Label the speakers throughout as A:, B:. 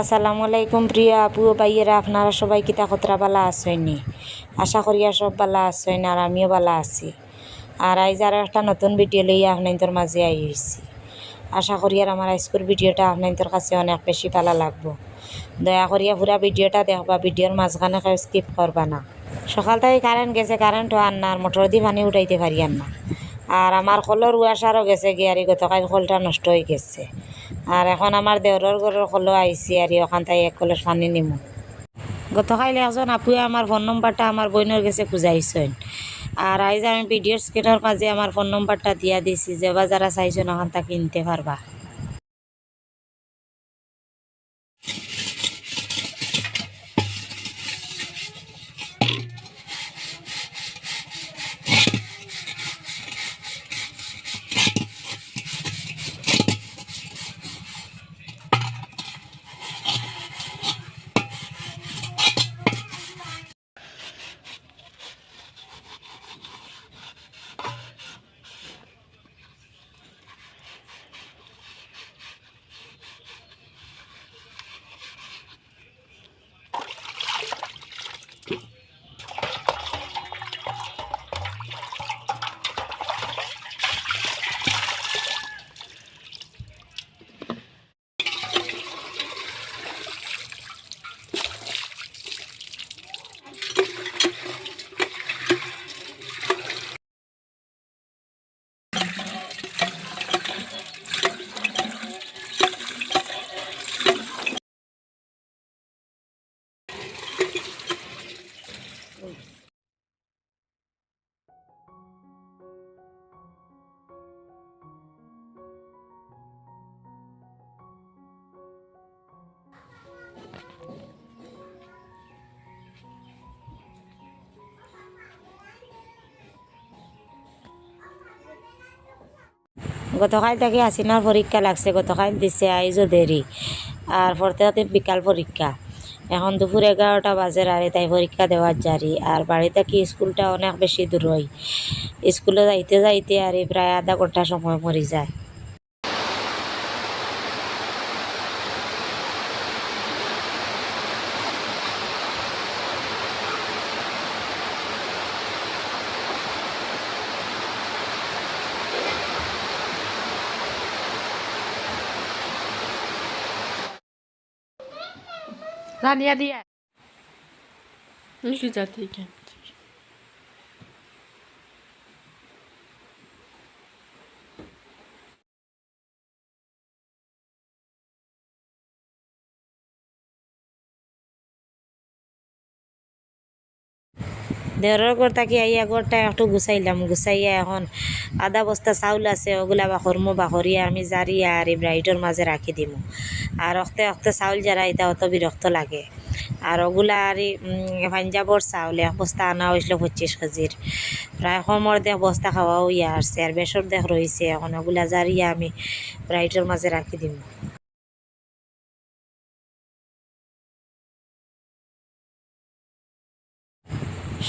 A: আসসালামু আলাইকুম প্রিয় আপু ও ভাইয়েরা, আপনারা সবাই কিতা খতরা বালা আসেননি আশা করিয়া সব বালা আসেন আর আমিও বালা আছি। আর আইজ আর একটা নতুন ভিডিও লইয়া আপনাদের মাঝে আই হয়েছি আশা করি আর আমার আজকের ভিডিওটা আপনাদের কাছে অনেক বেশি ভালো লাগবো। দয়া করিয়া পুরা ভিডিওটা দেখবা, ভিডিওর মাঝখানে কেউ স্কিপ করবা না। সকাল থেকে কারেন্ট গেছে কারেন্ট আর না আর মোটর দিয়ে পানি উঠাইতে পারি আর না আর আমার কলর উয়াশারও গেছে গিয়ারি গতকাল কলটা নষ্ট হয়ে গেছে। আর এখন আমার দেওরের ঘরের কলও আইসি আর ওখান তাই এক কলস পানি নিমু। গতকাল একজন আপুয়ে আমার ফোন নম্বরটা আমার বইনের গেছে খুঁজাইছেন আর আইজ আমি ভিডিওর স্ক্রিনের মাঝে আমার ফোন নম্বরটা দিয়া দিছি, যে বা যারা চাইছেন ওখান থেকে কিনতে পারবা গতকাল থেকে হাসিনার পরীক্ষা লাগছে গতকাল দিছে আইজও দেরি। আর পড়তে বিকাল পরীক্ষা। এখন দুপুর এগারোটা বাজে আর তাই পরীক্ষা দেওয়ার জারি। আর বাড়ি থেকে স্কুলটা অনেক বেশি দূর হয় স্কুলে যাইতে যাইতে আর প্রায় আধা ঘণ্টা সময় মরি যায়।
B: Rania diye. Ne güzel teyken.
A: দেওরের ঘর থাকি আইয়া ঘরটা একটু গুছাইলাম গুছাইয়া এখন আধা বস্তা চাউল আছে, ওগুলা বাখরমু বাখরিয়া আমি জারিয়া আর এই ব্রাইডর মাঝে রাখি দিমু। আর অক্তে অক্তে চাউল যারা এটা অত বিরক্ত লাগে। আর ওগুলা আর পাঞ্জাবর চাউল, এক বস্তা আনা হয়েছিল পঁচিশ কেজির প্রায় কমর দেখ বস্তা খাওয়া হইয়া আসছে আর বেসর দেখ রয়েছে এখন ওগুলা জারিয়া আমি ব্রাইডর মাঝে রাখি দিমু।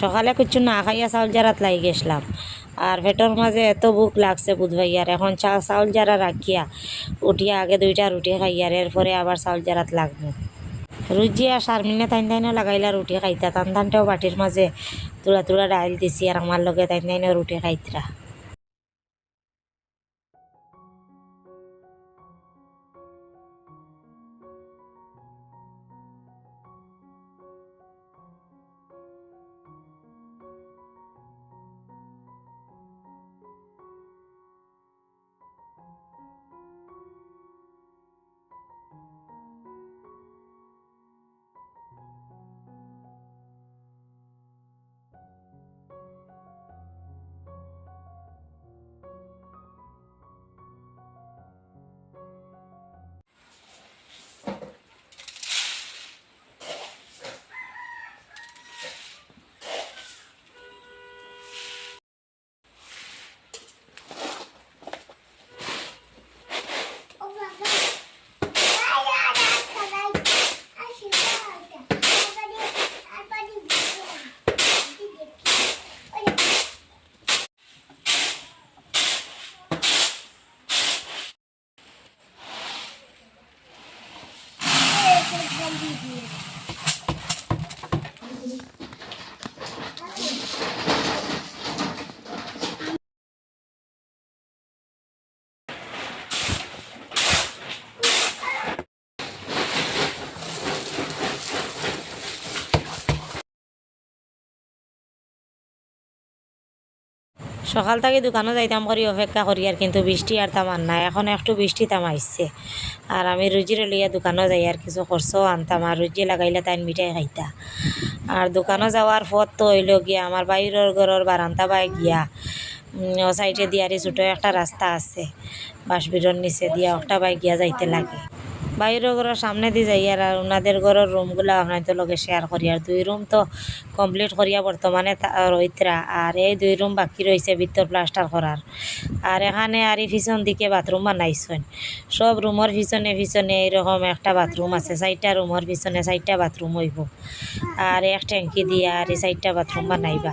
A: সকালে কিছু না খাইয়া চাউল জারাত লাগি গেছিলাম। আর পেটর মাঝে এত ভুক লাগছে বুধবাইয়ার এখন চা চাউল জারা রাখিয়া উঠিয়া আগে দুইটা রুটি খাইয়ার এরপরে আবার চাউল জারাত লাগবো। রুজি আর শারমিনে তাইন তাইনও লাগাইলা রুটি খাইতা তান তানটাও বাটির মাঝে তুলা তুলা ডাইল দিছি আর আমার লগে তাইন তাইনও রুটি খাইতরা। Jam. সকাল থেকে দোকানে যাইতাম করি, অপেক্ষা করি আর কিন্তু বৃষ্টি আর তামার নাই। এখন একটু বৃষ্টি তামাইছে। আর আমি রুজি লইয়া দোকানে যাই আর কিছু খরচও আনতাম আর রুজি লাগাইলে তাই মিঠাই খাইতা। আর দোকানে যাওয়ার পথ তো হইল গিয়া আমার বাইরের ঘরের বারান্দা বাই গিয়া। ও সাইডে দিয়ারি ছোটো একটা রাস্তা আছে। বাসবিরর নিচে দিয়া একটা বাই গিয়া যাইতে লাগে। বাইরের ঘরের সামনে দিয়ে যাই আর ওনাদের ঘরের রুমগুলো আপনার তো লগে শেয়ার করি। আর দুই রুম তো কমপ্লিট করিয়া বর্তমানে রইতরা আর এই দুই রুম বাকি রয়েছে ভিতর প্লাস্টার করার। আর এখানে আর এই পিছন দিকে বাথরুম বানাইছেন। সব রুমের পিছনে পিছনে এইরকম একটা বাথরুম আছে। চারটা রুমের পিছনে চারটা বাথরুম হইব। আর এক ট্যাঙ্কি দিয়ে আর এই চারটা বাথরুম বানাইবা।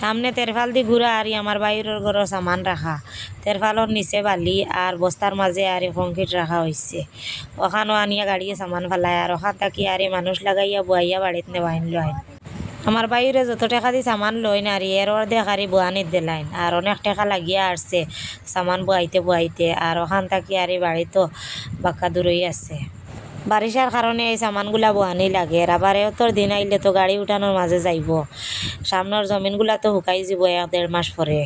A: সামনে তেরফাল দি ঘুরা আর আমার বাইরের ঘরের সামান রাখা। তেরফালর নিচে বালি আর বস্তার মাঝে আর কংক্রিট রাখা হয়েছে ওখানেও আনিয়া গাড়িয়ে সামান ফেলায় আর ওখান থাকি আর মানুষ লাগাইয়া বুয়াইয়া বাড়িতে নেওয়াইন লয় আমার বাইরে যত টাকা দিয়ে সামান লই না আর, এর অর্ধেক আর বুয়ানিত দিলাইন। আর অনেক টাকা লাগিয়া আসছে সামান বুয়াইতে বুয়াইতে। আর ওখান থাকি আর বাড়িতো বাক্কা দূরই আছে। বারিশার কারণে এই সামানগুলা বহানি লাগে। আবার এতর দিন আইলে তো গাড়ি উঠানোর মাঝে যাইব। সামনের জমিনগুলা তো শুকাই যাব এক দেড় মাস পরে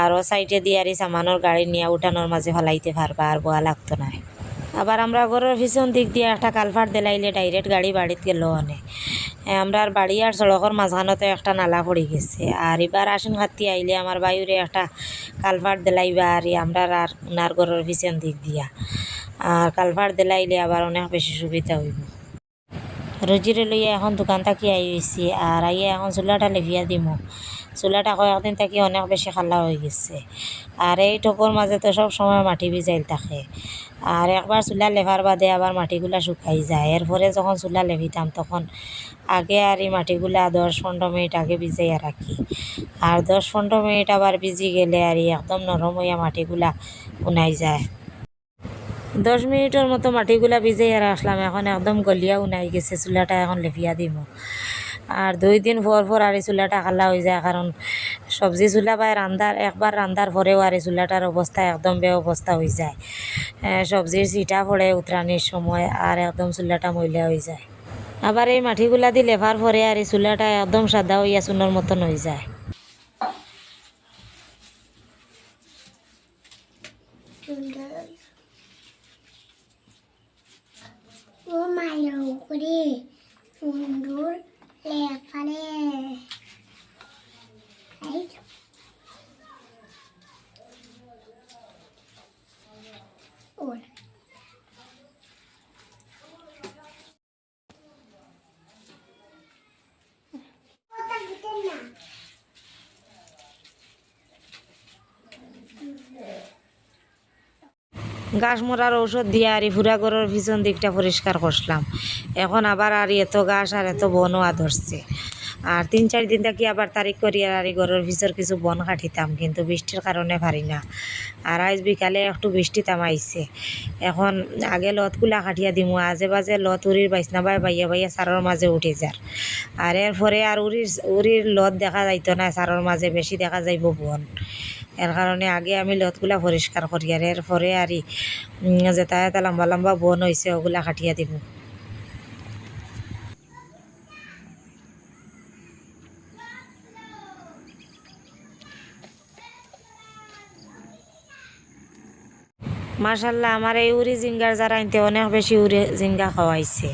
A: আর ও সাইডে দিয়ে আর এই সামানোর গাড়ি নিয়ে উঠানোর মাঝে ফলাইতে পারবা আর বোয়া লাগতো না আবার আমরা ঘরের পিছন দিক দিয়ে একটা কালভার দিলাইলে ডাইরেক্ট গাড়ি বাড়িতে গেল অনে আমরা আর বাড়ি আর সড়কের মাঝখানতে একটা নালা পড়ে গেছে। আর এবার আসেন খাতি আইলে আমার বাইরে একটা কালভার দিলাইবা আর আমরা আর উনার ঘরের পিছন দিক দিয়া। আর কালভার দিলাইলে আবার অনেক বেশি সুবিধা হইব। রুজিরে লইয়া এখন দোকান থাকি আইছি আর আইয়া এখন চুলাটা লেভিয়া দিমু। চুলাটা কয়েকদিন থাকি অনেক বেশি খালা হয়ে গেছে। আর এই টপর মাঝে তো সব সময় মাটি ভিজাইল থাকে। আর একবার চুলা লেভার বাদে আবার মাটিগুলা শুকাই যায়। এরপরে যখন চুলা লেভিতাম তখন আগে আর এই মাটিগুলা দশ পনেরো মিনিট আগে ভিজাইয়া রাখি। আর দশ পনেরো মিনিট আবার ভিজি গেলে আর একদম নরম হইয়া মাটিগুলা উনাই যায়। দশ মিনিটের মতো মাটিগুলা ভিজাই আর আসলাম। এখন একদম গলিয়াও নাই, গেছে চুলাটা এখন লেফিয়া দিব আর দুই দিন পর পর আর এই চুলাটা খালা হয়ে যায়, কারণ সবজি চুলা বা রান্দার, একবার রান্দার পরেও আর এই চুলাটার অবস্থা একদম বে অবস্থা হয়ে যায়। সবজির চিটা পড়ে উতরানির সময় আর একদম চুলাটা ময়লা হয়ে যায়। আবার এই মাটিগুলা দি লেভার পরে আর এই চুলাটা একদম সাদা হইয়া চুনোর মতন হয়ে যায়
C: সুন্দর ও উপরে সুন্দর লেখালে এই তো। ওর ওটা দিতেন না
A: গাছ মরার ঔষধ দিয়ে আর ফুরা ঘরের পিছন দিকটা পরিষ্কার করলাম এখন আবার আর এত গাছ আর এত বনও ধরছে আর তিন চার দিন থাকি আবার তারিখ করি আর এই ঘরের ভিতর কিছু বন কাটিতাম কিন্তু বৃষ্টির কারণে পারি না। আর আজ বিকালে একটু বৃষ্টি তামাইছে এখন আগে লতগুলা কাটিয়া দিমু, আজে বাজে লত উড়ির বাইসনা বাই বাইয়া বাইয়া সারের মাঝে উঠে যার আর এরপরে আর উড়ির উড়ির লত দেখা যাইতো না সারের মাঝে বেশি দেখা যাইব বন। এর কারণে আগে আমি লতগুলা পরিষ্কার করি আর এরপরে আর যেটা এটা লম্বা লম্বা বন হয়েছে ওগুলা কাটিয়া দিব মার্শাল্লাহ আমার এই উড়ি জিঙ্গার যারা আনতে অনেক বেশি উড়ি জিঙ্গা খাওয়াইছে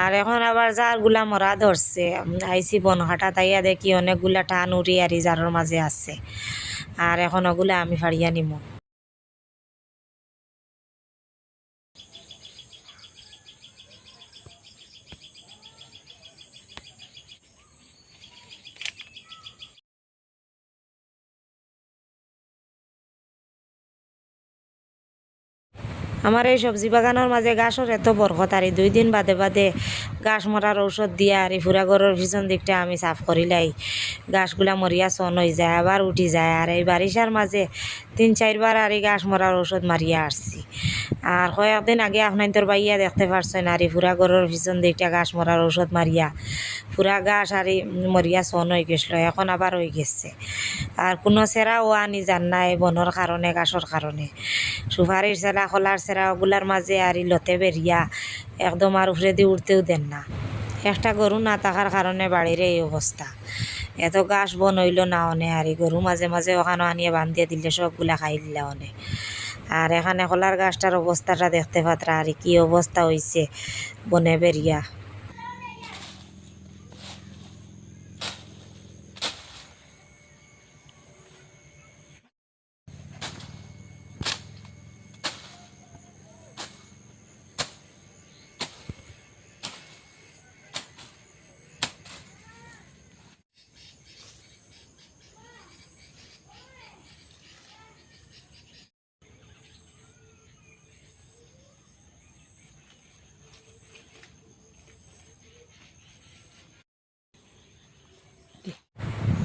A: আর এখন আবার যারগুলা মরা ধরছে আইসি বনঘাটা তাইয়া দেখি অনেকগুলা টান উড়ি আর যারের মাঝে আছে। আর এখন ওগুলো আমি ফাড়িয়া নিমু। আমার এই সবজি বাগানের মাঝে গাছর এত বরকত আর দুই দিন বাদে বাদে গাছ মরার ঔষধ দিয়া আর ফুরা ঘরের পিছন দিকটা আমি সাফ করিলাই গাছগুলা মরিয়া সন হয়ে যায়, আবার উঠি যায়, আর এই বারিশার মাঝে তিন চারবার আর এই গাছ মরার ঔষধ মারিয়া আসছি। আর কয়েকদিন আগে আপনার তোর বাইয়া দেখতে পারছেন, আর ফুরা ঘরের পিছন দিকটা গাছ মরার ঔষধ মারিয়া। ফুরা গাছ আর মরিয়া সন হয়ে গেছিল, এখন আবার হয়ে গেছে। আর কোনো সেরাও আনি যান নাই বনের কারণে গাছর কারণে সুপারির সেরা খোলার সেরা ওগুলার মাঝে আর লতে বেরিয়া একদম আর উপরে দিয়ে উঠতেও দেন না। একটা গরু না থাকার কারণে বাড়ির এই অবস্থা। এত গাছ বন হইল না অনে, আর গরু মাঝে মাঝে ওখানে আনিয়ে বান্ধিয়ে দিলে সবগুলা খাই দিলে অনে। আর এখানে কলার গাছটার অবস্থাটা দেখতে পাত্রা, আর কি অবস্থা হয়েছে বনে বেরিয়া।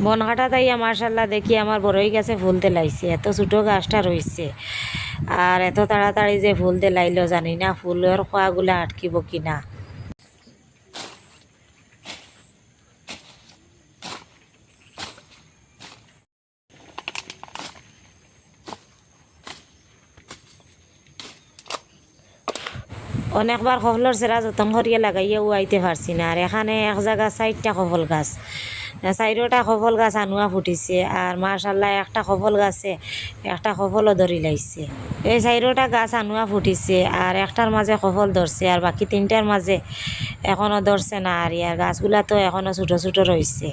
A: বনঘাটা তাইয়া মার্শাল্লাহ দেখি আমার বড়ই গাছে, ফুল তেলাইছে। এত ছোটো গাছটা রয়েছে আর এত তাড়াতাড়ি যে ফুল তেলাইলো, জানি না ফুলের খোয়াগুলা আটকিব কিনা। অনেকবার কফলের সেরা যতন করিয়া লাগাইয়া উয়াইতে পারছি না। আর এখানে এক জায়গা চারটা কফল গাছ। চাইরোটা সফল গাছ আনুয়া ফুটিছে আর মার্শাল্লাহ একটা সফল গাছে একটা সফলও ধরি লাইছে এই চাইরোটা গাছ আনুয়া ফুটিছে আর একটার মাঝে সফল ধরছে আর বাকি তিনটার মাঝে এখনও ধরছে না আর ইয়ার গাছগুলা তো এখনও ছোটো ছোটো রয়েছে